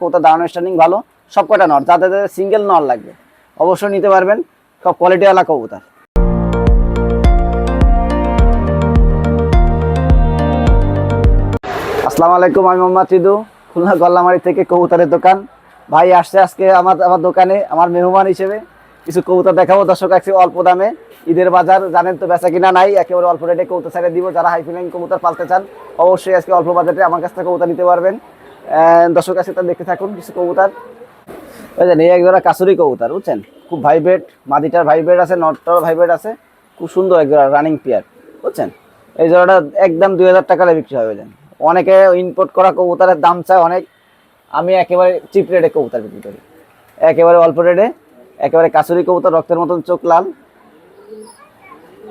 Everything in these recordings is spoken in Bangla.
কবুতর দাঁড়ানো স্ট্যান্ডিং ভালো, সব কটা নর? যাদের সিঙ্গেল নর লাগবে, অবশ্যই নিতে পারবেন, সব কোয়ালিটিওয়ালা কবুতর। আসসালামু আলাইকুম, আমি মোহাম্মদ রিদু, খুলনা গল্লামারি থেকে কবুতরের দোকান। ভাই আসছে আজকে আমার আমার দোকানে, আমার মেহমান হিসেবে। কিছু কবুতর দেখাবো, দর্শক আছে অল্প দামে। ঈদের বাজার, জানেন তো বেচা কিনা নাই, একেবারে অল্প রেটে কবুতর ছেড়ে দিব। যারা হাই ফিলিং কবুতর পালতে চান, অবশ্যই আজকে অল্প বাজারে আমার কাছ থেকে কবুতর নিতে পারবেন। দর্শক আজকে তা দেখতে থাকুন, কিছু কবুতর। বুঝলেন এই এক জোড়া কাসুরি কবুতর, বুঝছেন? খুব ভাইব্রেট মাদিটার ভাইব্রেট আছে নটটার ভাইব্রেট আছে। খুব সুন্দর এক জোড়া রানিং পেয়ার বুঝছেন? এই জোড়াটা একদম দুই হাজার টাকায় বিক্রি হবে বুঝলেন? অনেকে ইম্পোর্ট করা কবুতারের দাম চায় অনেক। আমি একেবারে চিপ রেটে কবুতর বিক্রি করি। একেবারে অল্প রেটে একেবারে কাসুরি কবুতর, রক্তের মতন চোখ লাল।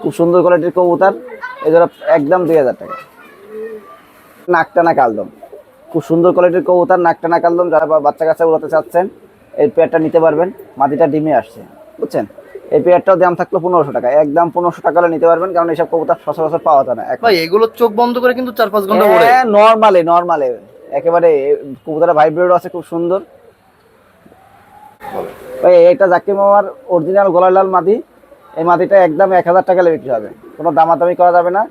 খুব সুন্দর কোয়ালিটির কবুতর। এই জোড়া একদম দুই হাজার টাকা। নাকটানা কালদম। খুব সুন্দর কোয়ালিটির কবুতর নাকটানা কালদম যারা বাচ্চা কাচ্চা উড়াতে চাচ্ছেন এই পেয়ারটা নিতে পারবেন। মাটিটা ডিমে আসছে বুঝছেন? এই পেয়ারটাও দাম থাকল পনেরোশো টাকা। একদম পনেরোশো টাকা নিতে পারবেন কারণ এইসব কবুতর সচরাচর পাওয়া যায় না ভাই এগুলো চোখ বন্ধ করে কিন্তু চার পাঁচ ঘণ্টা ওড়ে। নর্মালে নর্মালে একেবারে কবুতরের ভাইব্রেট আছে খুব সুন্দর। ভাই এটা জাকির মামার অরিজিনাল গলার লাল মাদি। এই মাদিটা একদম এক হাজার টাকা বিক্রি হবে। কোনো দামাদামি করা যাবে না।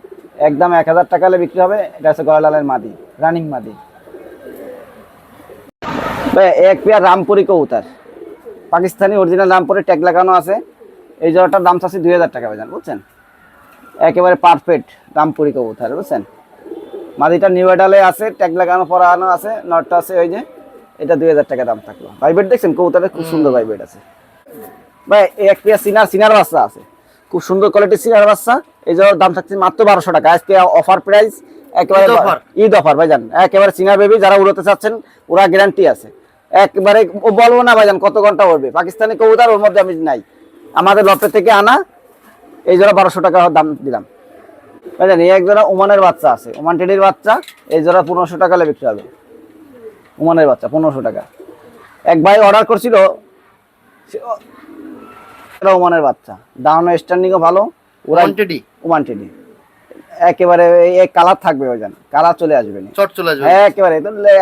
একদম এক হাজার টাকালে বিক্রি হবে। এটা হচ্ছে গলার লালের মাদি রানিং মাদি। এক পেয়ার রামপুরি কবুতর। পাকিস্তানি অরিজিনাল রামপুরি ট্যাগ লাগানো আছে। এই জোড়াটার দাম চাচ্ছি দুই হাজার টাকা বাজান বুঝছেন? একেবারে পারফেক্ট রামপুরি কবুতর বুঝছেন? মাদিটা নিউ এডালে আছে ট্যাগ লাগানো পরানো আছে নটটা আছে ওই যে এটা দুই হাজার টাকা দাম থাকল। ভাইবেট দেখছেন? কবুতরের খুব সুন্দর ভাইবেট আছে। ভাই এক পেয়ার সিনার সিনার বাচ্চা আছে। খুব সুন্দর কোয়ালিটির সিনার বাচ্চা। এই যে দাম থাকছে মাত্র বারোশো টাকা। আজকে অফার প্রাইস একেবারে ঈদ অফার ভাই জান একেবারে সিনার বেবি যারা উড়োতে চাচ্ছেন ওরা গ্যারান্টি আছে। একবারে ও বলব না ভাইজান কত ঘণ্টা উড়বে পাকিস্তানি কবুতর ওর মধ্যে আমি নাই। আমাদের লপে থেকে আনা এই জোড়া বারোশো টাকা দাম দিলাম। বুঝলেন এই এক জোড়া ওমানের বাচ্চা আছে ওমান টেডির বাচ্চা এই জোড়া পনেরোশো টাকা বিক্রি হবে। ওমানের বাচ্চা পনেরোশো টাকা। এক ভাই অর্ডার করছিল ওমানের বাচ্চা। দাঁড়ানো স্ট্যান্ডিংও ভালো ওরা ওমান টেডি। একেবারে এই কালার থাকবে কালার চলে আসবে না। চট চলে আসবে। একেবারে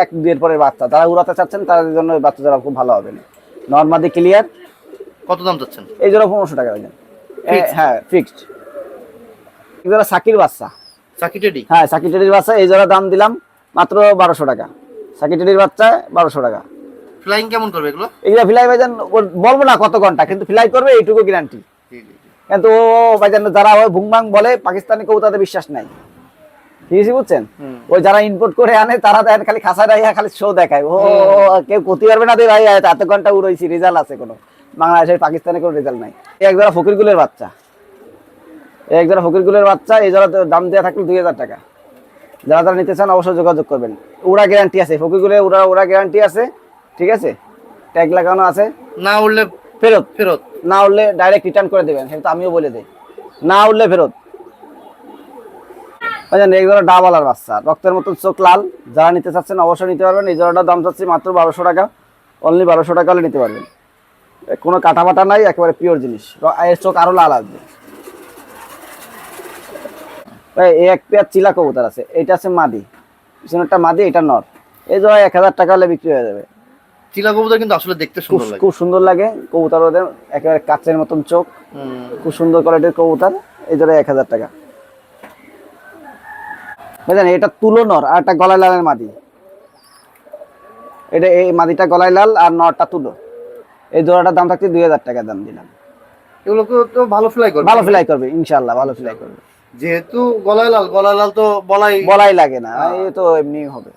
এক দুয়ের পরে বাচ্চা। যারা উড়াতে চাচ্ছেন তাদের জন্য বাচ্চা যারা খুব ভালো হবে না। নর্মাদি ক্লিয়ার কত দাম চাচ্ছেন? এই জোড়া পনেরোশো টাকা হয়ে হ্যাঁ ফিক্সড এই জোড়া সাকির বাচ্চা। সাকিটেডি হ্যাঁ সাকিটেরির বাচ্চা। এই জোড়া দাম দিলাম মাত্র বারোশো টাকা। সাকিটেরির বাচ্চা বারোশো টাকা। ফ্লাইং কেমন করবে এগুলো? এইগুলা ফিলাই ভাইজান বলব না কত ঘণ্টা কিন্তু ফিলাই করবে এইটুকু গ্যারান্টি কিন্তু যারা ওই ভুংবাং বলে পাকিস্তানি কবুতাতে বিশ্বাস নাই। ঠিক আছে বুঝছেন? ওই যারা ইম্পোর্ট করে আনে তারা দেখেন খালি খাসায় রাইয়া খালি শো দেখায়। ও কেউ ক্ষতি পারবে না ভাই এত ঘণ্টা উড়াইছি রেজাল্ট আছে কোনো। বাংলাদেশের পাকিস্তানে কোনো রেজাল্ট নাই। এই এক জোড়া ফকিরগুলের বাচ্চা। এক জোড়া ফকিরগুলের বাচ্চা এই জোড়া দাম দেওয়া থাকলে দুই হাজার টাকা। যারা যারা নিতে চান অবশ্যই যোগাযোগ করবেন। উড়া গ্যারান্টি আছে ফকিরগুলের উড়া উড়া গ্যারান্টি আছে ঠিক আছে? ট্যাগ লাগানো আছে। না উঠলে ফেরত। ফেরত। না উঠলে ডাইরেক্ট রিটার্ন করে দেবেন, সেটা আমিও বলে দিই। না উঠলে ফেরত। বুঝলেন, এই জোড়া ডাবলার বাচ্চা। রক্তের মতন চোখ লাল, যারা নিতে চাচ্ছেন অবশ্যই নিতে পারবেন। এই জোড়াটার দাম চাচ্ছি মাত্র বারোশো টাকা। অনলি বারোশো টাকা হলে নিতে পারবেন। কোনো কাটা বাটা নাই, একেবারে পিওর জিনিস। এর চোখ আরও লাল আসবে। এক পেয়ার চিলা কবুতর আছে। এটা আছে মাদি। পিছনেরটা মাদি এটা নর। এই জোড়া এক হাজার টাকা হলে বিক্রি হয়ে যাবে। চিলা কবুতর কিন্তু আসলে দেখতে খুব সুন্দর লাগে। খুব সুন্দর লাগে। কবুতর ওদের একেবারে কাচের মতন চোখ। খুব সুন্দর কোয়ালিটির কবুতর। এই জন্য এক হাজার টাকা। বুঝলেন? এটা তুলো নর আর একটা গলায় লালের মাদি। এটা এই মাদিটা গলায় লাল আর নরটা তুলো। এই জোড়াটার দাম থাকছে দুই হাজার টাকা দাম দিলাম। এগুলো তো ভালো ফ্লাই করবে। ভালো ফ্লাই করবে ইনশাল্লাহ ভালো ফ্লাই করবে। যেহেতু গলায় লাল গলায় লাল তো বলাই বলাই লাগে না। এই তো এমনি হবে।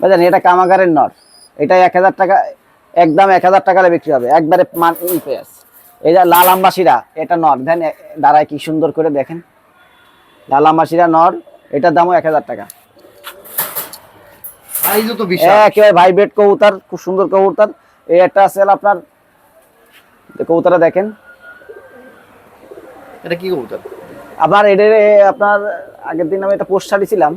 বুঝলেন? এটা কামাগারের নর। এটা এক হাজার টাকা একদম এক হাজার টাকা বিক্রি হবে। একবারে মান পেঁয়াজ। এই যে লাল আম্বাসিরা এটা নর। দেন দাঁড়ায় কি সুন্দর করে দেখেন। লাল আম্বাসিরা নর এটার দামও এক হাজার টাকা। একেবারে ভাইব্রেট কবুতর খুব সুন্দর কবুতর। এই একটা আছে আপনার দেখেন। এটা কি কবুতর? আপনার আগের দিন আমি একটা পোস্ট ছাড়িয়েছিলাম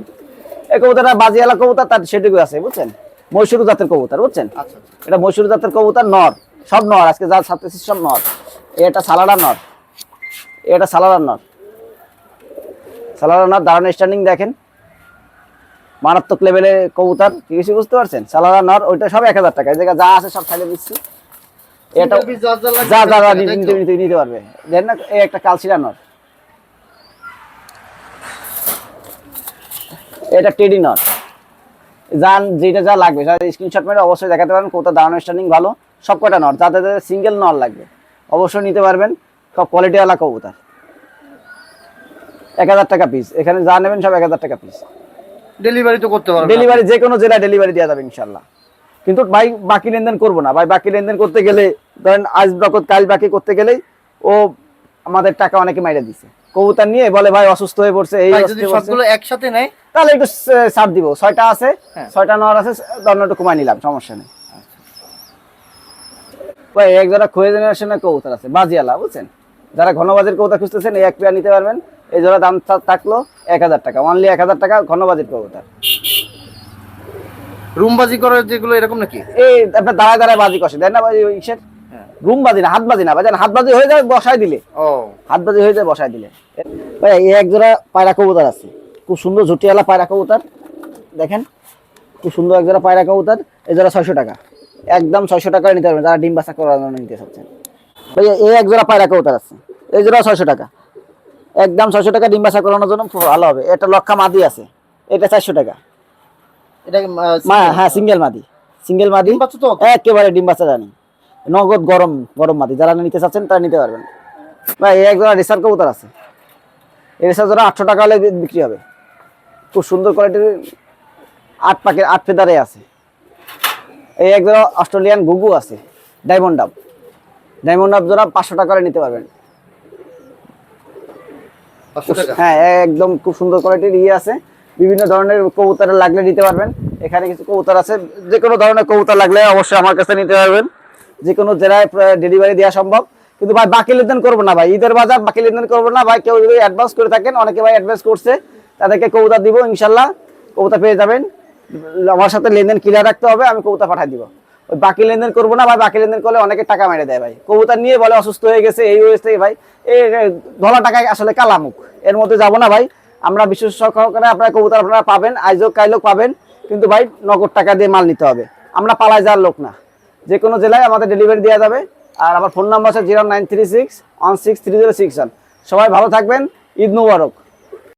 এই কবুতরটা বাজিয়ালা কবুতর তার সেটুকু আছে বুঝছেন? মৈশুর জাতের কবুতর বুঝছেন? আচ্ছা আচ্ছা। এটা মৈশুর জাতের কবুতর নর। সব নর আজকে যার ছাত্র সব নর। এটা সালাডা নর। এটা সালাডার নর। সালাডার নর দাঁড়ানো স্ট্যান্ডিং দেখেন। মারাত্মক লেভেলে কবুতর ঠিক আছে বুঝতে পারছেন? সালারা নর ওইটা সব এক হাজার টাকা। এই জায়গায় যা আছে সব খাইলে দিচ্ছি। এটা Single piece যার যার লাগবে যা যা যা নিতে নিতে নিতে পারবে। দেন না এই একটা কালচিরা নর। এটা টেডি নট যান যেটা যা লাগবে স্ক্রিনশট মেরে অবশ্যই দেখাতে পারেন কোথাও দাঁড়ানো স্ট্যান্ডিং ভালো সব কটা নট যাদের যাদের সিঙ্গেল নট লাগবে। অবশ্যই নিতে পারবেন সব কোয়ালিটিওয়ালা কবুতর। এক হাজার টাকা পিস এখানে যা নেবেন সব এক হাজার টাকা পিস ডেলিভারি তো করতে পারবে ডেলিভারি যে কোনো জেলায় ডেলিভারি দেওয়া যাবে ইনশাল্লাহ কিন্তু ভাই বাকি লেনদেন করব না। ভাই বাকি লেনদেন করতে গেলে ধরেন আজ বকত কাল বাকি করতে গেলেই ও আমাদের টাকা অনেকে মাইরে দিছে। কবুতর নিয়ে বলে ভাই অসুস্থ হয়ে পড়ছে এই। সবগুলো একসাথে নেয়? তাহলে একটু ছাড় দিব। ছয়টা আছে হ্যাঁ। ছয়টা নেওয়ার আছে দন্ন একটু কমাই নিলাম সমস্যা নেই। ভাই এক যারা খোয়ে জেনারেশনের কবুতর আছে। বাজিয়ালা বুঝছেন? যারা ঘনবাজির কবুতর খুঁজতেছেন এই এক পেয়ার নিতে পারবেন। এই জোড়া দাম থাকল এক হাজার টাকা। অনলি এক হাজার টাকা ঘনবাজির কবুতর। রুমবাজি করার যেগুলো এরকম নাকি? এই আপনার দাঁড়ায় দাঁড়ায় বাজি কষে দেন না ভাই ওই ইসের। রুম বাজি না হাত বাজি না ভাই হাত বাজি হয়ে যায় বসায় দিলে। ও। হাত বাজি হয়ে যায় বসায় দিলে। ভাই এই এক জোড়া পায়রা কবুতর আছে। খুব সুন্দর ঝুটিওয়ালা পায়রা কবুতর। দেখেন খুব সুন্দর এক জোড়া পায়রা কবুতর। এই জোড়া ছয়শো টাকা। একদম ছয়শো টাকা নিতে পারবেন যারা ডিম বাসা করার জন্য নিতে চাচ্ছেন। ভাই এই এক জোড়া পায়রা কবুতর আছে। এই জোড়া ছয়শো টাকা। একদম ছয়শো টাকা ডিম বাসা করানোর জন্য খুব ভালো হবে। এটা লক্ষা মাদি আছে। এটা চারশো টাকা। এটা মা হ্যাঁ সিঙ্গেল মাদি। সিঙ্গেল মাদি? একেবারে ডিম বাচ্চা জানি। নগদ গরম গরম মাটি। যারা নিতে চাচ্ছেন তারা নিতে পারবেন। ভাই এই এক জোড়া রেসার কবুতর আছে। এই রেসার জোড়া আটশো টাকা হলে বিক্রি হবে। খুব সুন্দর কোয়ালিটির আট পাকের আট ফেদারে আছে। এই এক জোড়া অস্ট্রেলিয়ান গুগু আছে ডায়মন্ড ডাব ডায়মন্ড ডাব জোড়া পাঁচশো টাকা হলে নিতে পারবেন। হ্যাঁ একদম খুব সুন্দর কোয়ালিটির ইয়ে আছে। বিভিন্ন ধরনের কবুতর লাগলে নিতে পারবেন। এখানে কিছু কবুতর আছে। যে কোনো ধরনের কবুতর লাগলে অবশ্যই আমার কাছে নিতে পারবেন। যে কোনো জেলায় ডেলিভারি দেওয়া সম্ভব। কিন্তু ভাই, বাকি লেনদেন করব না ভাই। ঈদের বাজার বাকি লেনদেন করব না ভাই। কেউ যদি অ্যাডভান্স করে থাকেন, অনেকে ভাই অ্যাডভান্স করছে। তাদেরকে কবুতর দিব, ইনশাল্লাহ। কবুতর পেয়ে যাবেন। আমার সাথে লেনদেন ক্লিয়ার রাখতে হবে, আমি কবুতর পাঠিয়ে দিব। ওই বাকি লেনদেন করব না ভাই, বাকি লেনদেন করলে অনেকে টাকা মেরে দেয় ভাই। কবুতর নিয়ে বলে অসুস্থ হয়ে গেছে, এই হয়েছে ভাই, এই ধলা টাকায় আসলে কালামুখ। এর মধ্যে যাব না ভাই। আমরা বিশেষ সহকারে আপনার কবুতর আপনারা পাবেন আইজক কাইলোক পাবেন। কিন্তু ভাই, নগদ টাকা দিয়ে মাল নিতে হবে। আমরা পালায় যাওয়ার লোক না। যে কোনো জেলায় আমাদের ডেলিভারি দেওয়া যাবে। আর আমার ফোন নাম্বার আছে zero nine six one six three zero six one. সবাই ভালো থাকবেন। ঈদ মুবারক।